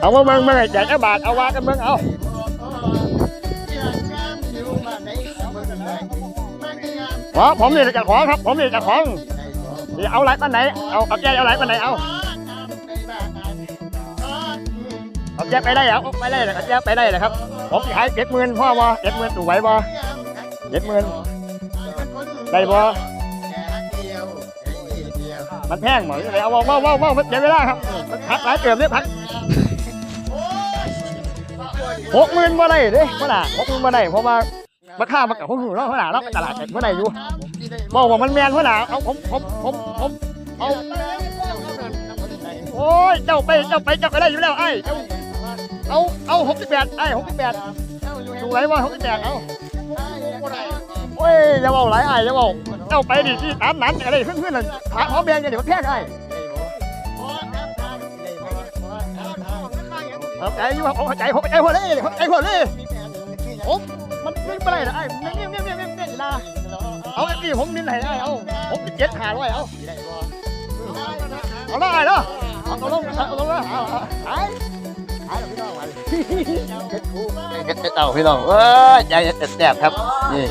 เอามาเมืองเมืองแจกแค่บาทเอาวากันเมืองเอาขอผมนี่จะขอครับผมนี่จะของนี่เอาไหลปันไหนเอาเอาแจกเอาไหลปันไหนเอาเอาแจกไปได้เอาไปได้เลยเอาแจกไปได้เลยครับ ผมสิขายเจ็ดหมื่นพ่อบ่เจ็ดหมื่นถูกไหวบ่เจ็ดหมื่นได้บ่ มันแพงหมดเลยเอาว้าววาววาวมันเสียเวลาครับมันพักหลายเติมเนี่ยพักหกหมื่นบ่ได้เด้พ่อหน่ะหกหมื่นบ่ได้เพราะว่าราคามันกับพวกหนูเนาะพ่อหน่ะเนาไปตลาดเมื่อไหร่อยู่บอกว่ามันแมนพ่อหน่ะเอาผมผมผมผมเอาโอ้ยเจ้าไปเจ้าไปเจ้าก็ได้อยู่แล้วไอ้เจ้าเอาเอาหกสิบแปดไอ้หกสิบแปดถูกไหมว่าหกสิบแปดเอาโอ้ยอย่าบอกหลายไอ้อย่าบอก เจ้าไปดิที่ตามนั้นอะไรเพื่อนๆน่ะขาพร้อมแดงกันเดี๋ยวมันแพงไอ้เอาใจอยู่ครับผมเข้าใจผมเข้าใจหัวเลยผมเข้าใจหัวเลยผมมันไม่เป็นไรนะไอ้มันเงี้ยเงี้ยเงี้ยเงี้ยเงี้ยนะเอาไอ้นี่ผมนินไหนได้เอาผมเจ็ดขาด้วยเอาเอาได้เนาะเอาเอาลงเอาลงแล้วเอาเอาหายหายแล้วพี่น้องวันเฮ็ดกูเฮ็ดเฮ็ดเต่าพี่น้องเอ้ยใจเฮ็ดแสบครับนี่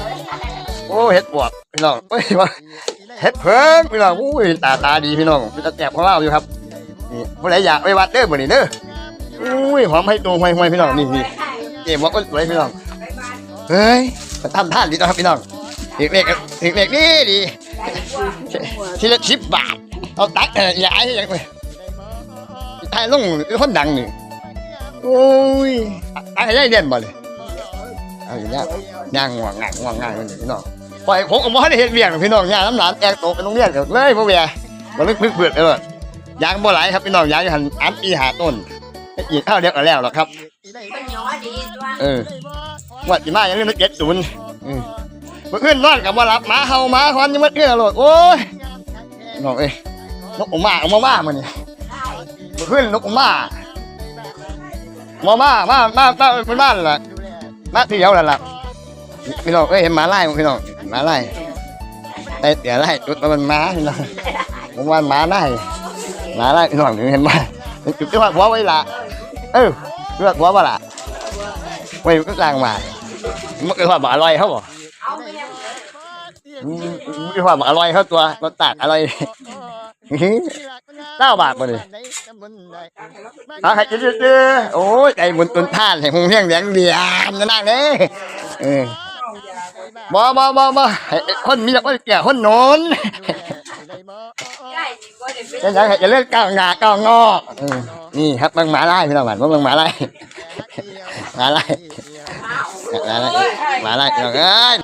โอ้เฮ็ดบวกพี่น้องเอ้ยว่าเฮ็ดเพิ่งพี่น้องอุ้ยตาตาดีพี่น้องเป็นตาแสบของเราอยู่ครับนี่ผู้ใดอยากไปวัดเด้อบ่นี่เด้ออุ้ยหอมให้ตัวห่วยๆพี่น้องนี่นี่เอ๋บอกว่าสวยพี่น้องเฮ้ยมาทำท่านดีต่อครับพี่น้องเด็กๆเด็กๆนี่ดีทีละสิบบาทเอาตักเอออย่าไอ้ยังไปไอ้ลงคนดังนี่โอ้ยไอ้ยัยเด่นบ่เลยเอาอย่างนี้ย่างง่วงง่างง่วงง่างนี่พี่น้อง ปล่อยผมก็บ่ได้เฮ็ดเวียงพี่น้องย่าน้ำหลานแตกโตไปโรงเรียนกันเลยบ่อเวียบ่ลึกพึกเบิดเออยางบ่ไหลครับพี่น้องยางอยู่หันอันอีหาต้นอีกข้าวเดียวก็แล้วหรอกครับเออวัดสิมาอย่างนี้มันเจ็ดศูนย์เมื่อคืนนอนกับว่ารับหมาเห่าหมาฮอนยังมันเอื้อโลดโอ้ยน้องเอ้ยนกออกมาเอามาว่ามันนี่เมื่อคืนนกออกมามามามามามาเป็นบ้านล่ะมาเที่ยวแล้วล่ะ พี่น้องเอ้ยเห็นหมาไล่พี่น้องหมาไล่ไอ้เดี๋ยวไล่จุดมันหมาพี่น้องผมว่าหมาไล่หมาไล่พี่น้องเห็นไหมจุดที่ว่าหัวไว้ละเออเลือกหัวว่าละไม่ก็กลางมามันคือความอร่อยเขาบอกเอาไปยังคือความอร่อยเขาตัวรสชาติอร่อยเก้าบาทมาเลยเอาให้กินดื้อๆโอ้ยไก่บุญตุนท่านแห่งหงเพียงแดงเดียมนั่นนั่งเลยเออ บ่บ่บ่บ่ให้คนมีแต่คนแก่คนโน้นได้สิบ่ได้เป็นจะยังให้จะเล่นก้าวงาก้าวงอเออนี่ครับบางหมาไล่พี่น้องบ้านบางหมาไล่หมาไล่หมาไล่หมาไล่พี่น้องเอ้ย